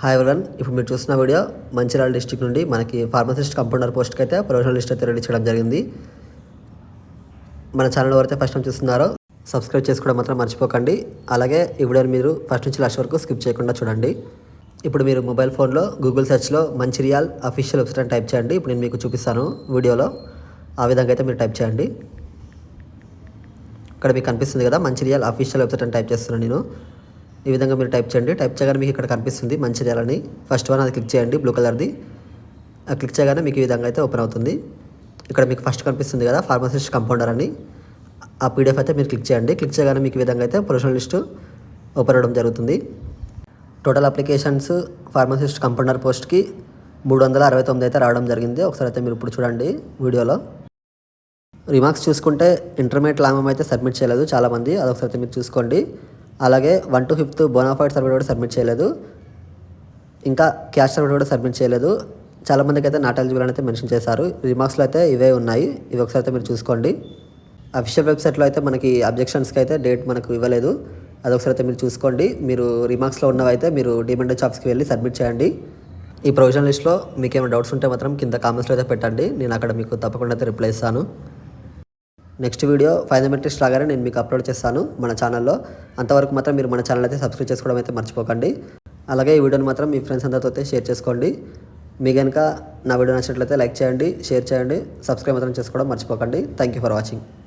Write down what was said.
Hi ఎవరన్ ఇప్పుడు మీరు చూస్తున్న వీడియో మంచిర్యాల డిస్టిక్ నుండి మనకి ఫార్మసిస్ట్ కంపౌండర్ పోస్ట్కి అయితే ప్రొఫెషనల్ లిస్ట్ అయితే రెడీ చేయడం జరిగింది. మన ఛానల్ ఎవరైతే ఫస్ట్ టైం చూస్తున్నారో సబ్స్క్రైబ్ చేసుకోవడం మాత్రం మర్చిపోకండి. అలాగే ఈ వీడియోని మీరు ఫస్ట్ నుంచి లాస్ట్ వరకు స్కిప్ చేయకుండా చూడండి. ఇప్పుడు మీరు మొబైల్ ఫోన్లో గూగుల్ సెర్చ్లో మంచిర్యాల్ అఫీషియల్ వెబ్సైట్ అని టైప్ చేయండి. ఇప్పుడు నేను మీకు చూపిస్తాను వీడియోలో. ఆ విధంగా అయితే మీరు టైప్ చేయండి. ఇక్కడ మీకు కనిపిస్తుంది కదా మంచిర్యాల్ అఫీషియల్ వెబ్సైట్ అని టైప్ చేస్తున్నాను నేను. ఈ విధంగా మీరు టైప్ చేయండి. టైప్ చేయగానే మీకు ఇక్కడ కనిపిస్తుంది మంచిర్యాల్ అని ఫస్ట్ వన్ అది క్లిక్ చేయండి బ్లూ కలర్ది. ఆ క్లిక్ చేయగానే మీకు ఈ విధంగా అయితే ఓపెన్ అవుతుంది. ఇక్కడ మీకు ఫస్ట్ కనిపిస్తుంది కదా ఫార్మసిస్ట్ కంపౌండర్ అని. ఆ పీడిఎఫ్ అయితే మీరు క్లిక్ చేయండి. క్లిక్ చేయగానే మీకు ఈ విధంగా అయితే ప్రొఫెషనల్ లిస్టు ఓపెన్ అవ్వడం జరుగుతుంది. టోటల్ అప్లికేషన్స్ ఫార్మసిస్ట్ కంపౌండర్ పోస్ట్కి మూడు వందల అరవై తొమ్మిది అయితే రావడం జరిగింది. ఒకసారి అయితే మీరు ఇప్పుడు చూడండి వీడియోలో. రిమార్క్స్ చూసుకుంటే ఇంటర్మీడియట్ లాంగ్ అయితే సబ్మిట్ చేయలేదు చాలామంది. అదొకసారి అయితే మీరు చూసుకోండి. అలాగే one to fifth bonafide certificate కూడా సబ్మిట్ చేయలేదు. ఇంకా క్యాష్ సర్టిఫికేట్ కూడా సబ్మిట్ చేయలేదు. చాలామందికి అయితే నాట్ ఎలిజిబుల్ అయితే మెన్షన్ చేశారు. రిమార్క్స్లో అయితే ఇవే ఉన్నాయి. ఇవి ఒకసారి అయితే మీరు చూసుకోండి. అఫీషియల్ వెబ్సైట్లో అయితే మనకి అబ్జెక్షన్స్కి అయితే డేట్ మనకు ఇవ్వలేదు. అదొకసారి అయితే మీరు చూసుకోండి. మీరు రిమార్క్స్లో ఉన్నవైతే మీరు డిమాండ్ షాప్స్కి వెళ్ళి సబ్మిట్ చేయండి. ఈ ప్రొవిజన్ లిస్ట్లో మీకు ఏమైనా డౌట్స్ ఉంటే మాత్రం కింద కామెంట్స్లో అయితే పెట్టండి. నేను అక్కడ మీకు తప్పకుండా అయితే రిప్లై ఇస్తాను. నెక్స్ట్ వీడియో ఫైనమెట్రిక్స్ లాగానే నేను మీకు అప్లోడ్ చేస్తాను మన ఛానల్లో. అంతవరకు మాత్రం మీరు మన ఛానల్ అయితే సబ్స్క్రైబ్ చేసుకోవడం అయితే మర్చిపోకండి. అలాగే ఈ వీడియోని మాత్రం మీ ఫ్రెండ్స్ అందరితో అయితే షేర్ చేసుకోండి. మీ కనుక నా వీడియో నచ్చినట్లయితే లైక్ చేయండి షేర్ చేయండి సబ్స్క్రైబ్ మాత్రం చేసుకోవడం మర్చిపోకండి. Thank you for watching